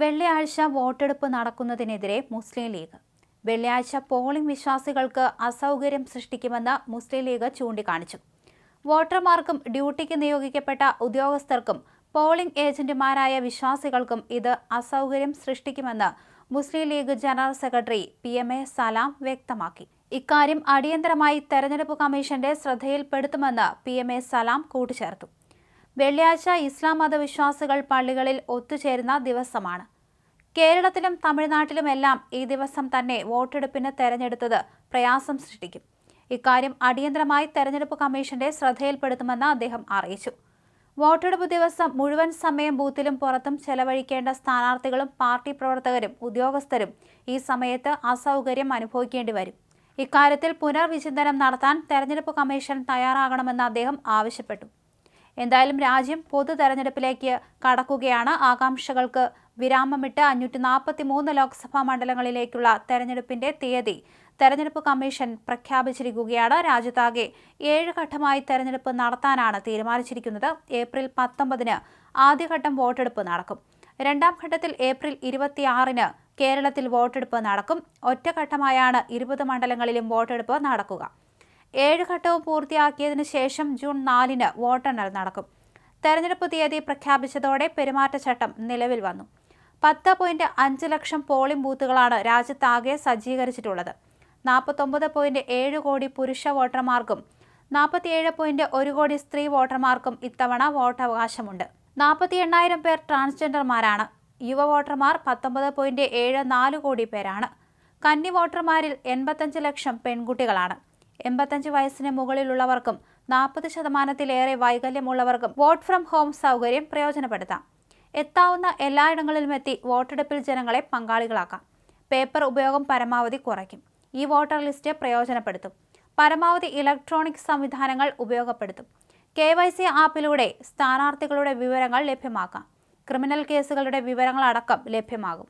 വെള്ളിയാഴ്ച വോട്ടെടുപ്പ് നടക്കുന്നതിനെതിരെ മുസ്ലിം ലീഗ്. വെള്ളിയാഴ്ച പോളിംഗ് വിശ്വാസികൾക്ക് അസൗകര്യം സൃഷ്ടിക്കുമെന്ന് മുസ്ലിം ലീഗ് ചൂണ്ടിക്കാണിച്ചു. വോട്ടർമാർക്കും ഡ്യൂട്ടിക്ക് നിയോഗിക്കപ്പെട്ട ഉദ്യോഗസ്ഥർക്കും പോളിംഗ് ഏജന്റുമാരായ വിശ്വാസികൾക്കും ഇത് അസൗകര്യം സൃഷ്ടിക്കുമെന്ന് Muslim League general secretary P M A Salam വ്യക്തമാക്കി. ഇക്കാര്യം അടിയന്തരമായി തെരഞ്ഞെടുപ്പ് കമ്മീഷന്റെ ശ്രദ്ധയിൽപ്പെടുത്തുമെന്ന് പി എം എ സലാം കൂട്ടിച്ചേർത്തു. വെള്ളിയാഴ്ച ഇസ്ലാം മതവിശ്വാസികൾ പള്ളികളിൽ ഒത്തുചേരുന്ന ദിവസമാണ്. കേരളത്തിലും തമിഴ്നാട്ടിലുമെല്ലാം ഈ ദിവസം തന്നെ വോട്ടെടുപ്പിന് തെരഞ്ഞെടുത്തത് പ്രയാസം സൃഷ്ടിക്കും. ഇക്കാര്യം അടിയന്തരമായി തെരഞ്ഞെടുപ്പ് കമ്മീഷന്റെ ശ്രദ്ധയിൽപ്പെടുത്തുമെന്ന് അദ്ദേഹം അറിയിച്ചു. വോട്ടെടുപ്പ് ദിവസം മുഴുവൻ സമയം ബൂത്തിലും പുറത്തും ചെലവഴിക്കേണ്ട സ്ഥാനാർത്ഥികളും പാർട്ടി പ്രവർത്തകരും ഉദ്യോഗസ്ഥരും ഈ സമയത്ത് അസൗകര്യം അനുഭവിക്കേണ്ടി വരും. ഇക്കാര്യത്തിൽ പുനർവിചിന്തനം നടത്താൻ തെരഞ്ഞെടുപ്പ് കമ്മീഷൻ തയ്യാറാകണമെന്ന് അദ്ദേഹം ആവശ്യപ്പെട്ടു. എന്തായാലും രാജ്യം പൊതു തെരഞ്ഞെടുപ്പിലേക്ക് കടക്കുകയാണ്. ആകാംക്ഷകൾക്ക് വിരാമമിട്ട് അഞ്ഞൂറ്റി നാൽപ്പത്തി മൂന്ന് ലോക്സഭാ മണ്ഡലങ്ങളിലേക്കുള്ള തെരഞ്ഞെടുപ്പിന്റെ തീയതി തെരഞ്ഞെടുപ്പ് കമ്മീഷൻ പ്രഖ്യാപിച്ചിരിക്കുകയാണ്. രാജ്യത്താകെ ഏഴ് ഘട്ടമായി തെരഞ്ഞെടുപ്പ് നടത്താനാണ് തീരുമാനിച്ചിരിക്കുന്നത്. ഏപ്രിൽ പത്തൊമ്പതിന് ആദ്യഘട്ടം വോട്ടെടുപ്പ് നടക്കും. രണ്ടാം ഘട്ടത്തിൽ ഏപ്രിൽ ഇരുപത്തിയാറിന് കേരളത്തിൽ വോട്ടെടുപ്പ് നടക്കും. ഒറ്റഘട്ടമായാണ് ഇരുപത് മണ്ഡലങ്ങളിലും വോട്ടെടുപ്പ് നടക്കുക. ഏഴ് ഘട്ടവും പൂർത്തിയാക്കിയതിനു ശേഷം ജൂൺ നാലിന് വോട്ടെണ്ണൽ നടക്കും. തെരഞ്ഞെടുപ്പ് തീയതി പ്രഖ്യാപിച്ചതോടെ പെരുമാറ്റച്ചട്ടം നിലവിൽ വന്നു. പത്ത് പോയിന്റ് അഞ്ച് ലക്ഷം പോളിംഗ് ബൂത്തുകളാണ് രാജ്യത്താകെ സജ്ജീകരിച്ചിട്ടുള്ളത്. നാൽപ്പത്തൊമ്പത് പോയിന്റ് ഏഴ് കോടി പുരുഷ വോട്ടർമാർക്കും നാൽപ്പത്തിയേഴ് പോയിന്റ് ഒരു കോടി സ്ത്രീ വോട്ടർമാർക്കും ഇത്തവണ വോട്ടവകാശമുണ്ട്. നാൽപ്പത്തി എണ്ണായിരം പേർ ട്രാൻസ്ജെൻഡർമാരാണ്. യുവ വോട്ടർമാർ പത്തൊമ്പത് പോയിന്റ് ഏഴ് നാല് കോടി പേരാണ്. കന്നി വോട്ടർമാരിൽ എൺപത്തഞ്ച് ലക്ഷം പെൺകുട്ടികളാണ്. എൺപത്തഞ്ച് വയസ്സിന് മുകളിലുള്ളവർക്കും നാൽപ്പത് ശതമാനത്തിലേറെ വൈകല്യമുള്ളവർക്കും വോട്ട് ഫ്രം ഹോം സൗകര്യം പ്രയോജനപ്പെടുത്താം. എത്താവുന്ന എല്ലായിടങ്ങളിലും എത്തി വോട്ടെടുപ്പിൽ ജനങ്ങളെ പങ്കാളികളാക്കാം. പേപ്പർ ഉപയോഗം പരമാവധി കുറയ്ക്കും. ഈ വോട്ടർ ലിസ്റ്റ് പ്രയോജനപ്പെടുത്തും. പരമാവധി ഇലക്ട്രോണിക് സംവിധാനങ്ങൾ ഉപയോഗപ്പെടുത്തും. കെ വൈ സി ആപ്പിലൂടെ സ്ഥാനാർത്ഥികളുടെ വിവരങ്ങൾ ലഭ്യമാക്കാം. ക്രിമിനൽ കേസുകളുടെ വിവരങ്ങളടക്കം ലഭ്യമാകും.